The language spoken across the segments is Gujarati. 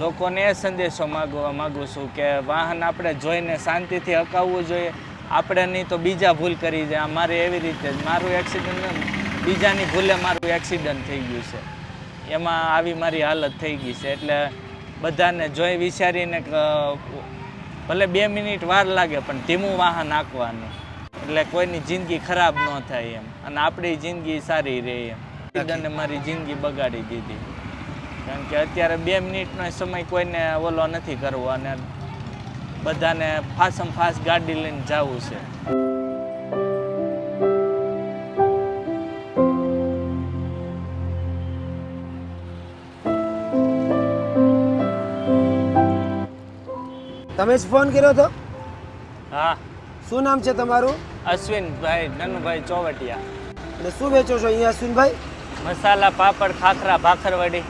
લોકોને એ સંદેશો માગવા માગું છું કે વાહન આપણે જોઈને શાંતિથી હકાવવું જોઈએ. આપણે નહીં તો બીજા ભૂલ કરી જાય. મારે એવી રીતે જ મારું એક્સિડન્ટ બીજાની ભૂલે મારું એક્સિડન્ટ થઈ ગયું છે. એમાં આવી મારી હાલત થઈ ગઈ છે. એટલે બધાને જોઈ વિચારીને ભલે બે મિનિટ વાર લાગે, પણ ધીમું વાહન આંકવાનું એટલે કોઈની જિંદગી ખરાબ ન થાય એમ. અને આપણી જિંદગી સારી રહે એમ. મારી જિંદગી બગાડી દીધી. કારણ કે અત્યારે બે મિનિટનો સમય કોઈને ઓલો નથી કરવો અને બધાને ફાસમ ફાસ ગાડી લઈને જવું છે. તમે જ ફોન કર્યો હતો હા. શું નામ છે તમારું? અશ્વિનભાઈ નનુભાઈ ચોવટિયા. અને શું વેચો છો અહીંયા અશ્વિનભાઈ? મસાલા પાપડ ખાખરા ભાખરવડી.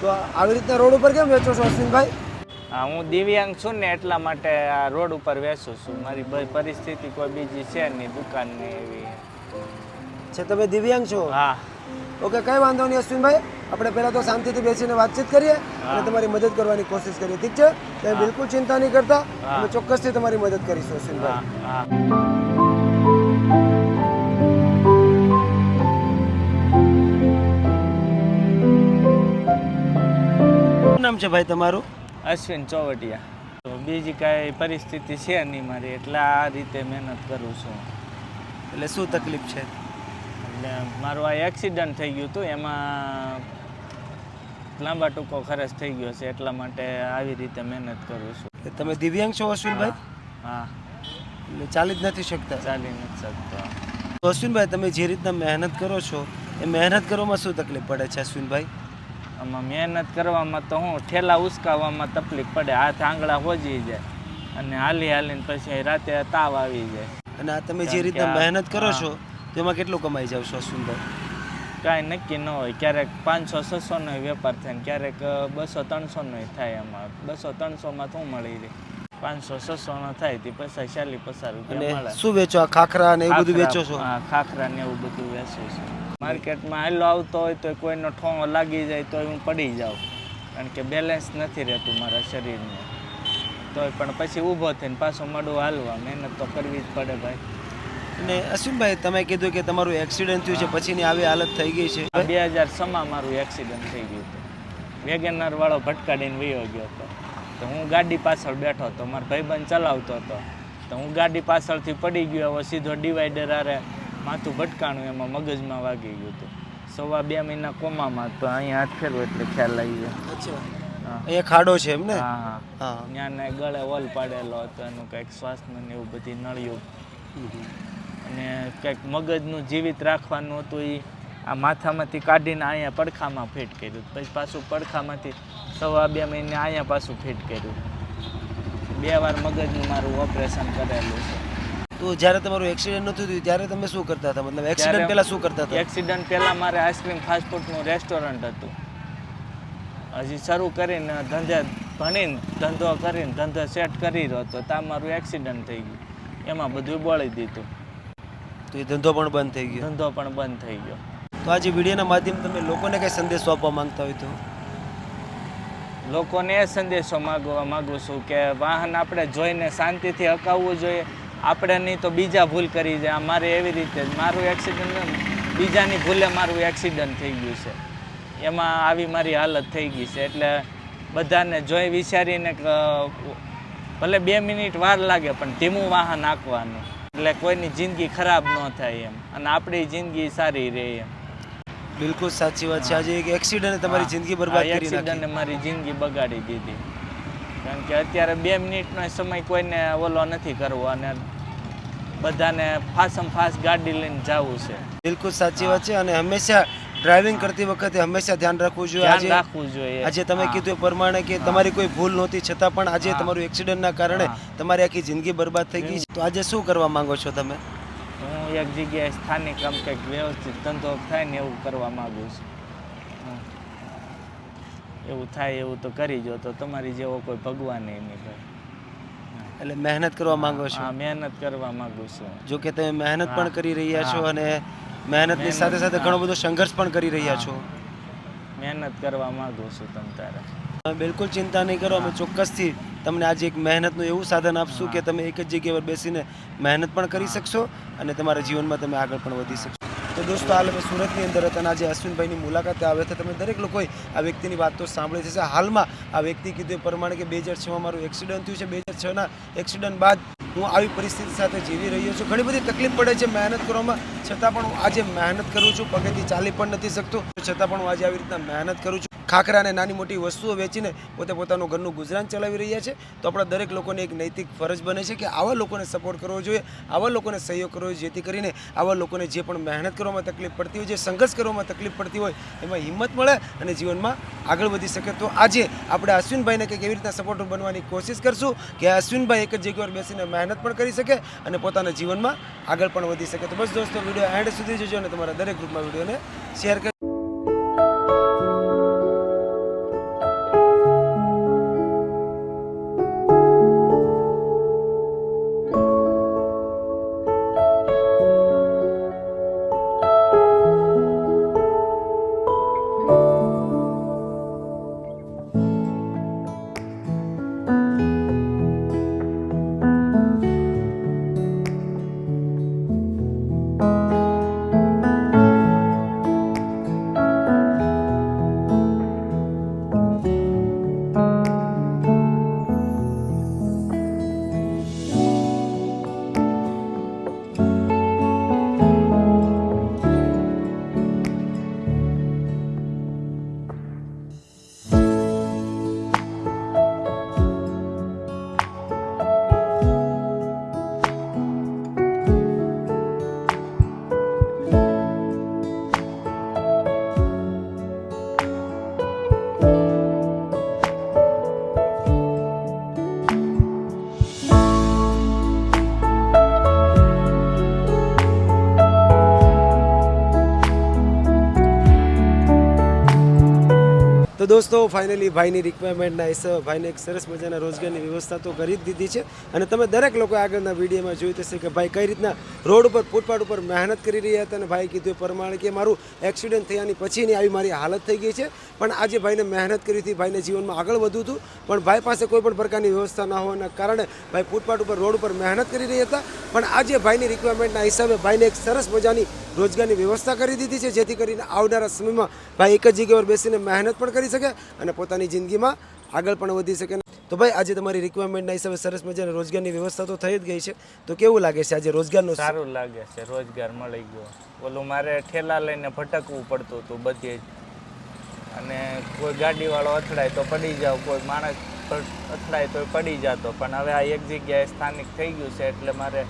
તો આવી રીતના રોડ ઉપર કેમ વેચો છો અશ્વિનભાઈ? હા હું દિવ્યાંગ છું ને એટલા માટે આ રોડ ઉપર બેસું છું. મારી પરિસ્થિતિ કોઈ બીજી છે નહીં દુકાનની એવી. છે તમે દિવ્યાંગ છો? હા. ઓકે કઈ વાંધો નહીં અશ્વિનભાઈ. આપણે પહેલા તો શાંતિથી બેસીને વાતચીત કરીએ અને તમારી મદદ કરવાની કોશિશ કરીએ ઠીક છે? તમે બિલકુલ ચિંતા નહીં કરતા. હા. અમે ચોક્કસથી તમારી મદદ કરીશું હા અશ્વિનભાઈ શું નામ છે ભાઈ તમારું? અશ્વિન ચોવટિયા. તો બીજી કાંઈ પરિસ્થિતિ છે નહીં મારી એટલે આ રીતે મહેનત કરું છું. એટલે શું તકલીફ છે? એટલે મારું આ એક્સિડન્ટ થઈ ગયું હતું એમાં લાંબા ટૂંકો ખર્ચ થઈ ગયો છે એટલા માટે આવી રીતે મહેનત કરું છું. તમે દિવ્યાંગ છો અશ્વિનભાઈ? હા. એટલે ચાલી જ નથી શકતા. ચાલી નથી શકતા. અશ્વિનભાઈ તમે જે રીતના મહેનત કરો છો એ મહેનત કરવામાં શું તકલીફ પડે છે અશ્વિનભાઈ? આમાં મહેનત કરવામાં તો હું ઠેલા ઉસકાવવામાં તકલીફ પડે હાથ આંગળા હોજી જાય. અને હાલી હાલીને પછી રાતે તાવ આવી જાય. અને આ તમે જે આ- મહેનત કરો છો તેમાં કેટલું કમાઈ જાવ છો સુંદર? કાંઈ નક્કી ન હોય. ક્યારેક પાંચસો છસોનો વેપાર થાય ને ક્યારેક બસો ત્રણસોનો થાય એમાં બસો ત્રણસોમાં શું મળી રહે. પાંચસો છસોનો થાય તે પૈસા ચાલી પસાર શું વેચો આ ખાખરા ને એવું બધું વેચો છો? હા ખાખરા ને એવું બધું વેચું છું. માર્કેટમાં હાલો આવતો હોય તો કોઈનો ઠોંગો લાગી જાય તો હું પડી જાઉં. કારણ કે બેલેન્સ નથી રહેતું મારા શરીરને. તોય પણ પછી ઊભો થઈને પાછો મળું હાલવા. મહેનત તો કરવી જ પડે ભાઈ. અને અશ્વિનભાઈ તમે કીધું કે તમારું એક્સિડન્ટ થયું છે પછીની આવી હાલત થઈ ગઈ છે. બે હજાર છમાં મારું એક્સિડન્ટ થઈ ગયું હતું. વેગેનર વાળો ભટકાડીને વયો ગયો હતો. તો હું ગાડી પાછળ બેઠો હતો. મારો ભાઈબંધ ચલાવતો હતો. તો હું ગાડી પાછળથી પડી ગયો. હવે સીધો ડિવાઈડર આરે માથું ભટકાણું એમાં મગજમાં વાગી ગયું હતું. સવા બે મહિના કોમામાં તો અહીંયા હાથ ફેરવો એટલે ખ્યાલ આવી ગયો. અચ્છા. એ ખાડો છે એમ ને? હા હા. હા. ત્યાં ગળે ઓલ પાડેલો હતો એનું કંઈક શ્વાસનું ને એવું બધી નળિયું. અને કંઈક મગજનું જીવિત રાખવાનું હતું એ આ માથામાંથી કાઢીને અહીંયા પડખામાં ફિટ કર્યું. પછી પાછું પડખામાંથી સવા બે મહિને અહીંયા પાછું ફિટ કર્યું. બે વાર મગજનું મારું ઓપરેશન કરેલું છે. તો જ્યારે તમારું એક્સિડન્ટ નહોતું થયું ત્યારે તમે શું કરતા હતા? મતલબ એક્સિડન્ટ પહેલા શું કરતા હતા? એક્સિડન્ટ પહેલાં મારે આઈસ્ક્રીમ ફાસ્ટફૂડનું રેસ્ટોરન્ટ હતું. હજી શરૂ કરીને ધંધે ભણીને ધંધો કરીને ધંધો સેટ કરી રહ્યો હતો ત્યાં મારું એક્સિડન્ટ થઈ ગયું. એમાં બધું બોળી દીધું. તો એ ધંધો પણ બંધ થઈ ગયો? ધંધો પણ બંધ થઈ ગયો. તો આજે વિડીયોના માધ્યમ તમે લોકોને કઈ સંદેશો આપવા માંગતા હોય તો? લોકોને એ સંદેશો માગવા માગું છું કે વાહન આપણે જોઈને શાંતિથી હકાવવું જોઈએ. આપણે નહીં તો બીજા ભૂલ કરી જાય. મારે એવી રીતે જ મારું એક્સિડન્ટ બીજાની ભૂલે મારું એક્સિડન્ટ થઈ ગયું છે. એમાં આવી મારી હાલત થઈ ગઈ છે. એટલે બધાને જોઈ વિચારીને ભલે બે મિનિટ વાર લાગે પણ ધીમું વાહન હાંકવાનું. એટલે કોઈની જિંદગી ખરાબ ન થાય એમ. અને આપણી જિંદગી સારી રહે એમ. બિલકુલ સાચી વાત છે. આજે એક એક્સિડન્ટ તમારી જિંદગી બરબાદ કરી નાખી. એક્સિડન્ટે મારી જિંદગી બગાડી દીધી. કારણ કે અત્યારે બે મિનિટનો સમય કોઈને ઓલો નથી કરવો અને બધાને ફાસમ ફાસ ગાડી લઈને જવું છે. બિલકુલ સાચી વાત છે અને હંમેશા ડ્રાઇવિંગ કરતી વખતે હંમેશા ધ્યાન રાખવું જોઈએ. આજે રાખવું જોઈએ. આજે તમે કીધું એ પ્રમાણે કે તમારી કોઈ ભૂલ નહોતી છતાં પણ આજે તમારું એક્સિડન્ટના કારણે. તમારી આખી જિંદગી બરબાદ થઈ ગઈ તો આજે શું કરવા માંગો છો તમે? હું એક જગ્યાએ સ્થાનિક આમ કંઈક વ્યવસ્થિત ધંધો થાય ને એવું કરવા માંગુ છું. એવું થાય એવું તો કરી જો તો તમારી જેવો કોઈ ભગવાન નહીં ભાઈ એટલે મહેનત કરવા માંગો છો? હા મહેનત કરવા માંગુ છું. જો કે તમે મહેનત પણ કરી રહ્યા છો અને મહેનતની સાથે સાથે ઘણો બધો સંઘર્ષ પણ કરી રહ્યા છો. મહેનત કરવા માંગુ છું તમ તારે. બિલકુલ ચિંતા નહીં કરો અમે ચોક્કસથી તમને આજે એક મહેનતનું એવું સાધન આપશું કે તમે એક જ જગ્યા પર બેસીને મહેનત પણ કરી શકશો અને તમારા જીવનમાં તમે આગળ પણ વધી શકશો. તો દોસ્તો, હાલ અમે સુરતની અંદર હતા અને આજે અશ્વિનભાઈની મુલાકાતે આવ્યા હતા. તમે દરેક લોકોએ આ વ્યક્તિની વાત તો સાંભળી થશે હાલમાં આ વ્યક્તિ કીધું એ પ્રમાણે કે બે હજાર છમાં મારું એક્સિડન્ટ થયું છે. બે હજાર છના એક્સિડન્ટ બાદ હું આવી પરિસ્થિતિ સાથે જીવી રહ્યો છું. ઘણી બધી તકલીફ પડે છે મહેનત કરવામાં. છતાં પણ હું આજે મહેનત કરું છું. પગેથી ચાલી પણ નથી શકતો. છતાં પણ હું આજે આવી રીતના મહેનત કરું છું. ખાખરા અને નાની મોટી વસ્તુઓ વેચીને પોતે પોતાનું ઘરનું ગુજરાન ચલાવી રહ્યા છે. તો આપણા દરેક લોકોને એક નૈતિક ફરજ બને છે કે આવા લોકોને સપોર્ટ કરવો જોઈએ, આવા લોકોને સહયોગ કરવો જોઈએ, જેથી કરીને આવા લોકોને જે પણ મહેનત કરવામાં તકલીફ પડતી હોય, જે સંઘર્ષ કરવામાં તકલીફ પડતી હોય, એમાં હિંમત મળે અને જીવનમાં આગળ વધી શકે. તો આજે આપણે અશ્વિનભાઈને કંઈક એવી રીતના સપોર્ટર બનવાની કોશિશ કરશું કે અશ્વિનભાઈ એક જ જગ્યા પર બેસીને મહેનત પણ કરી શકે અને પોતાના જીવનમાં આગળ પણ વધી શકે. તો બસ દોસ્તો, વીડિયો એન્ડ સુધી જોજો અને તમારા દરેક ગ્રુપમાં વિડીયોને શેર કરી દોસ્તો ફાઇનલી ભાઈની રિક્વાયરમેન્ટના હિસાબે ભાઈને એક સરસ મજાના રોજગારની વ્યવસ્થા તો કરી જ દીધી છે. અને તમે દરેક લોકો આગળના વિડીયોમાં જોયું થશે કે ભાઈ કઈ રીતના રોડ ઉપર, ફૂટપાથ ઉપર મહેનત કરી રહ્યા હતા અને ભાઈ કીધું પ્રમાણે કે મારું એક્સિડન્ટ થયાની પછીની આવી મારી હાલત થઈ ગઈ છે. પણ આજે ભાઈને મહેનત કરી હતી, ભાઈને જીવનમાં આગળ વધવું હતું, પણ ભાઈ પાસે કોઈ પણ પ્રકારની વ્યવસ્થા ના હોવાના કારણે ભાઈ ફૂટપાથ ઉપર, રોડ ઉપર મહેનત કરી રહ્યા હતા. પણ આજે ભાઈની રિક્વાયરમેન્ટના હિસાબે ભાઈને એક સરસ મજાની રોજગારની વ્યવસ્થા કરી દીધી છે, જેથી કરીને આવનારા સમયમાં ભાઈ એક જ જગ્યા પર બેસીને મહેનત પણ કરી શકે અને પોતાની જિંદગીમાં આગળ પણ વધી શકે. તો ભાઈ, આજે તમારી રિક્વાયરમેન્ટના હિસાબે સરસ મજાની રોજગારની વ્યવસ્થા તો થઈ જ ગઈ છે. તો કેવું લાગે છે આજે રોજગારનું સારું લાગે છે, રોજગાર મળી ગયો. ઓલું મારે ઠેલા લઈને ભટકવું પડતું હતું બધે અને કોઈ ગાડીવાળો અથડાય તો પડી જાવ કોઈ માણસ અથડાય તો પડી જતો. પણ હવે આ એક જગ્યાએ સ્થાનિક થઈ ગયું છે એટલે મારે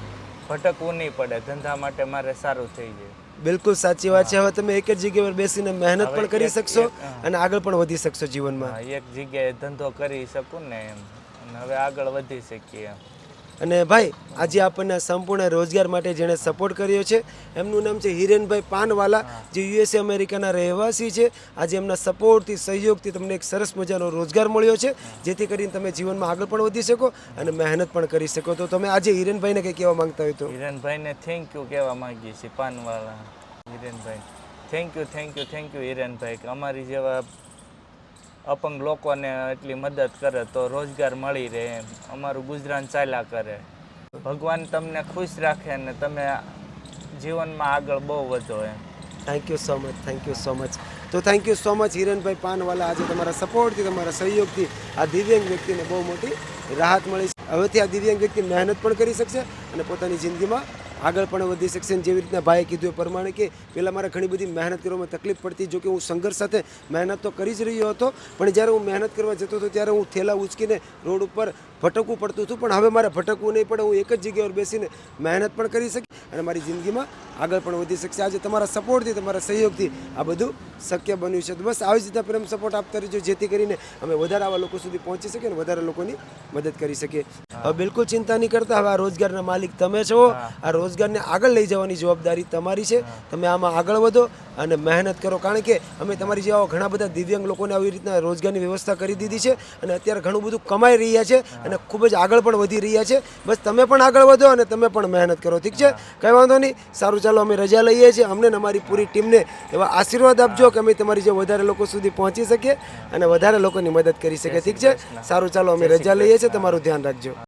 ભટકવું નહીં પડે ધંધા માટે મારે સારું થઈ જાય. બિલકુલ સાચી વાત છે. હવે તમે એક જ જગ્યા પર બેસીને મહેનત પણ કરી શકશો અને આગળ પણ વધી શકશો જીવનમાં. એક જગ્યાએ ધંધો કરી શકું ને એમ. અને હવે આગળ વધી શકીએ એમ. અને ભાઈ, આજે આપણને સંપૂર્ણ રોજગાર માટે જેણે સપોર્ટ કર્યો છે, એમનું નામ છે હિરેનભાઈ પાનવાલા, જે યુએસએ અમેરિકાના રહેવાસી છે. આજે એમના સપોર્ટથી સહયોગથી તમને એક સરસ મજાનો રોજગાર મળ્યો છે, જેથી કરીને તમે જીવનમાં આગળ પણ વધી શકો અને મહેનત પણ કરી શકો. તો તમે આજે હિરેનભાઈને કંઈ કહેવા માંગતા હોય તો? હિરેનભાઈને થેન્ક યુ કહેવા માંગીએ છીએ પાનવાળા હિરેનભાઈ. Thank you thank you thank you હિરેનભાઈ અમારી જેવા અપંગ લોકોને એટલી મદદ કરે તો રોજગાર મળી રહે એમ. અમારું ગુજરાન ચાલ્યા કરે. ભગવાન તમને ખુશ રાખે ને તમે જીવનમાં આગળ બહુ વધો એમ. Thank you so much thank you so much તો thank you so much Hiranbhai Panwala. આજે તમારા સપોર્ટથી, તમારા સહયોગથી આ દિવ્યાંગ વ્યક્તિને બહુ મોટી રાહત મળી હવેથી આ દિવ્યાંગ વ્યક્તિ મહેનત પણ કરી શકશે અને પોતાની જિંદગીમાં આગળ પણ વધી શકશે અને જેવી રીતના ભાઈએ કીધું એ પ્રમાણે કે પહેલાં મારે ઘણી બધી મહેનત કરવામાં તકલીફ પડતી જો કે હું સંઘર્ષ સાથે મહેનત તો કરી જ રહ્યો હતો, પણ જ્યારે હું મહેનત કરવા જતો હતો ત્યારે હું થેલા ઉચકીને રોડ ઉપર ભટકવું પડતું હતું. પણ હવે મારે ભટકવું નહીં પડે, હું એક જ જગ્યાએ બેસીને મહેનત પણ કરી શકી અને મારી જિંદગીમાં આગળ પણ વધી શકશે. આજે તમારા સપોર્ટથી, તમારા સહયોગથી આ બધું શક્ય બન્યું છે. તો બસ આવી જ રીતના પ્રેમ સપોર્ટ આપતા રહેજો, જેથી કરીને અમે વધારે આવા લોકો સુધી પહોંચી શકીએ અને વધારે લોકોની મદદ કરી શકીએ. હવે બિલકુલ ચિંતા નહીં કરતા. હવે આ રોજગારના માલિક તમે છો. આ રોજગારને આગળ લઈ જવાની જવાબદારી તમારી છે. તમે આમાં આગળ વધો અને મહેનત કરો. કારણ કે અમે તમારી જેવા ઘણા બધા દિવ્યાંગ લોકોને આવી રીતના રોજગારની વ્યવસ્થા કરી દીધી છે અને અત્યારે ઘણું બધું કમાઈ રહ્યા છે અને ખૂબ જ આગળ પણ વધી રહ્યા છે. બસ તમે પણ આગળ વધો અને તમે પણ મહેનત કરો. ઠીક છે? કંઈ વાંધો નહીં. સારું ચાલો અમે રજા લઈએ છીએ. અમને અમારી પૂરી ટીમને એવા આશીર્વાદ આપજો કે અમે તમારી જે વધારે લોકો સુધી પહોંચી શકીએ અને વધારે લોકોની મદદ કરી શકીએ. ઠીક છે? સારું ચાલો અમે રજા લઈએ છીએ. તમારું ધ્યાન રાખજો.